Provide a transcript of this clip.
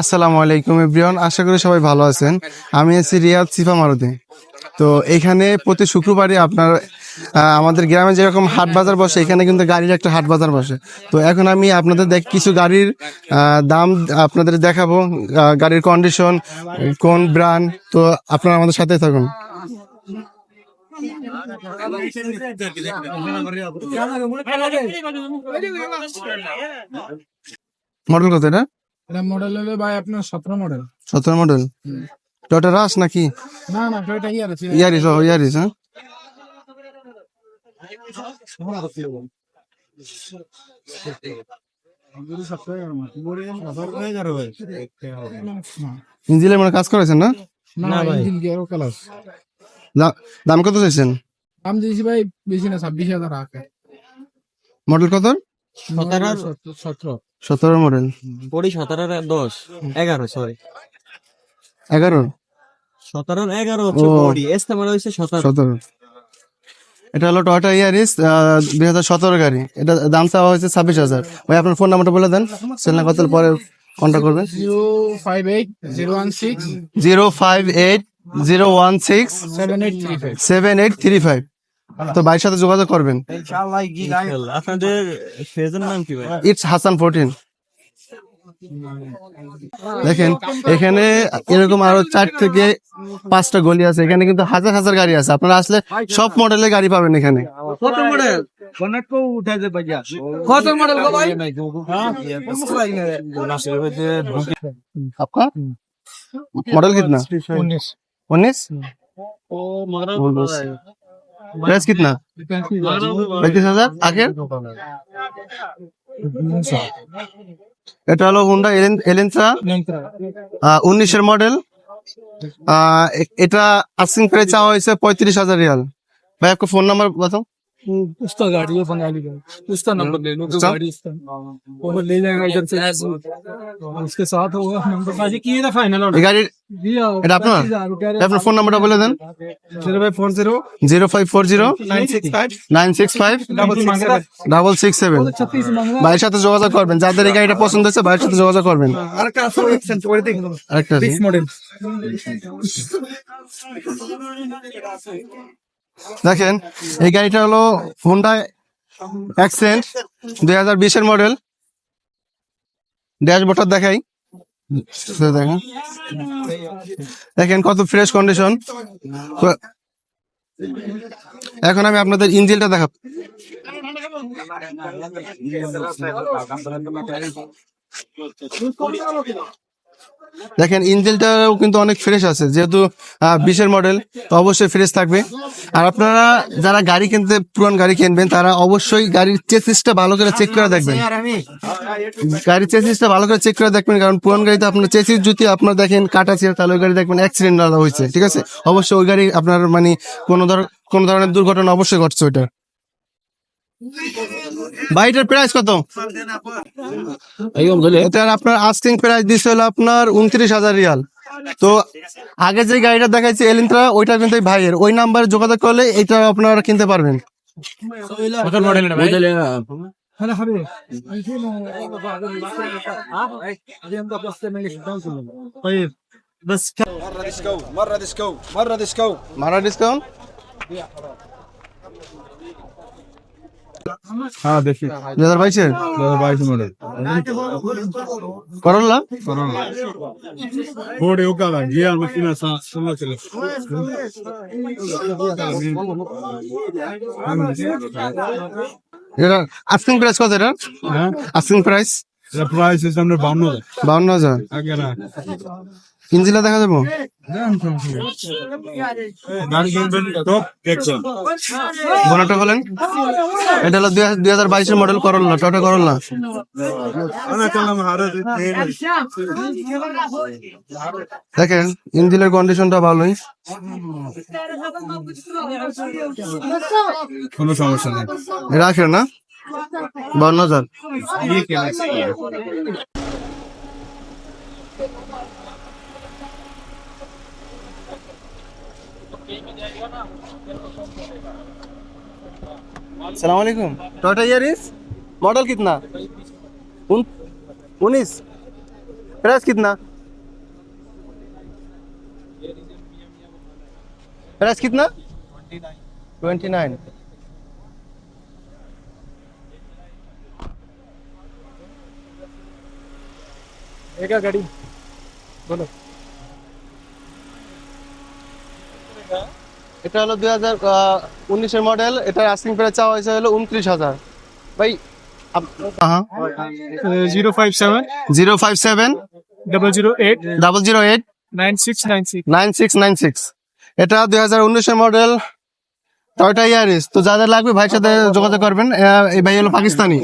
আসসালামু আলাইকুম, এভরিওয়ান। আশা করি সবাই ভালো আছেন। আমি আছি রিয়াদ সিফা মারুতি। তো এখানে প্রতি শুক্রবারই আপনার আমাদের গ্রামে যেরকম হাট বাজার বসে, এখানে কিন্তু গাড়ির একটা হাট বাজার বসে। তো এখন আমি আপনাদের দেখ, কিছু গাড়ির দাম আপনাদের দেখাবো গাড়ির কন্ডিশন কোন ব্র্যান্ড তো আপনারা আমাদের সাথে থাকুন। মডেল কত এটা? এটা মডেল হলো ভাই আপনার সতেরো মডেল সতেরো মডেল টয়টা রাস নাকি? না না এটা ইয়ার আছে ইয়ারিস ও ইয়ারিস হ্যাঁ? ইঞ্জিনের মানে কাজ করেছেন না? না ভাই। ইঞ্জিন গিয়ারও কালার দাম কত চাইছেন? দাম দিয়েছি ভাই বেশি না ছাব্বিশ হাজার মডেল কত সতেরো সতেরো। সতেরো মডেল। বড়ি সতেরো দশ। এগারো সরি এগারো? সতেরো এগারো বডি এস্তেমাল হয়েছে সতেরো। সতেরো। এটা হলো টয়টা ইয়ারিস দুই হাজার সতেরো গাড়ি। এটা দাম চাওয়া হয়েছে ছাব্বিশ হাজার। ভাই আপনার ফোন নাম্বারটা বলে দেন। সেলনা কত পরে কন্ট্যাক্ট করবেন zero five eight zero one six zero five eight zero one six seven eight three five. Seven eight three five. তো ভাইয়ের সাথে যোগাযোগ করবেন। আপনাদের ফেজের নাম কি ভাই? ইটস হাসান ফোরটিন দেখেন এখানে এরকম আরও চার থেকে পাঁচটা গলি আছে। এখানে কিন্তু হাজার হাজার গাড়ি আছে। আপনারা আসলে সব মডেলের গাড়ি পাবেন এখানে। কত মডেল? মডেল গো ভাই? আপনার মডেল কিতনা? উনিশ। प्राइस कितना पैंतीस हजार आखिर এটা হলো হুন্ডা এলেন্সা উনিশের মডেল এটা আস্কিং প্রাইস চাওয়া হয়েছে পঁয়ত্রিশ হাজার রিয়াল ভাই আপনার ফোন নাম্বার बताओ उसका गाड़ी है बंगाली का उसका नंबर ले लो तो उसका? गाड़ी उसका वो ले जाएगा इधर से उसके साथ होगा नंबर बाजी किए था फाइनल এই गाड़ी दिया এটা আপনার আপনার ফোন নাম্বারটা বলে দেন zero by four zero zero five four zero nine six five nine six five double six seven double six seven छत्तीस मांगा ভাইয়ের সাথে যোগাযোগ করবেন যাদের এই গাড়িটা পছন্দ হচ্ছে ভাইয়ের সাথে যোগাযোগ করবেন আরেকটা আছে এক্সচেঞ্জ করে দেখুন আরেকটা আছে। সিক্স মডেল দেখেন, এই গাড়িটা হলো হোন্ডা অ্যাকসেন্ট দুই হাজার বিশের মডেল ড্যাশবোর্ডটা দেখাই। দেখেন। দেখেন কত ফ্রেশ কন্ডিশন এখন আমি আপনাদের ইঞ্জিনটা দেখাব। দেখেন ইঞ্জিনটাও কিন্তু অনেক ফ্রেশ আছে যেহেতু বিশের মডেল তো অবশ্যই ফ্রেশ থাকবে। আর আপনারা যারা গাড়ি কিনতে পুরান গাড়ি কিনবেন তারা অবশ্যই গাড়ির চেসিসটা ভালো করে চেক করে দেখবেন। গাড়ির চেসিসটা ভালো করে চেক করে দেখবেন কারণ পুরান গাড়িতে আপনার চেসিস যদি আপনার দেখেন কাটা ছিল তাহলে ওই গাড়ি দেখবেন অ্যাক্সিডেন্ট হয়েছে ঠিক আছে? অবশ্যই ওই গাড়ি আপনার মানে কোনো ধর কোনো ধরনের দুর্ঘটনা অবশ্যই ঘটছে ওইটা বাইটার প্রাইস কত এটার আপনার আস্কিং প্রাইস দিচ্ছে হলো আপনার উনত্রিশ হাজার রিয়াল তো আগে যে গাড়িটা দেখাইছে এলিন্ট্রা ওইটা কিন্তু এই ভাইয়ের ওই নাম্বারে যোগাযোগ করলে এটা আপনারা কিনতে পারবেন কত মডেল এটা ভাই হ্যালো হবে طيب بس مرة ديسكو مرة ديسكو مرة ديسكو মারা ডিসকাউন্ট হ্যাঁ দেখি। দুই হাজার বাইশের বাইশ মডেল করল্লা বোর্ড হোগা গিয়ার মশিনা সময় চলে। এটা আস্কিং প্রাইস কত এটা? হ্যাঁ। Asking price? প্রাইস হচ্ছে আমরা বাউন্ন বাউন্ন হাজার। ইঞ্জিনটা দেখা যাব? বোনাটা বলেন। এটা হলো দুই হাজার বাইশের মডেল করল্লা টটা করল্লা দেখেন ইঞ্জিনের কন্ডিশনটা ভালোই। কোনো সমস্যা নেই। রাখে না? বাউন্ন হাজার। सलाम वालेकुम टोयोटा यारिस मॉडल कितना? उन, उन्नीस। प्राइस कितना? प्राइस कितना? ट्वेंटी नाइन एक गाड़ी। बोलो। এটা হলো দুই হাজার মডেল এটার আস্কিং প্রাইস চাওয়া হয়েছে হলো উনত্রিশ হাজার। ভাই zero five seven. Zero five seven. Double zero eight. Double zero eight. Nine six nine six. Nine six এটা দুই হাজার মডেল টয়টা ইয়ারিস তো যাদের লাগবে ভাইয়ের সাথে যোগাযোগ করবেন। এই ভাই হলো পাকিস্তানি।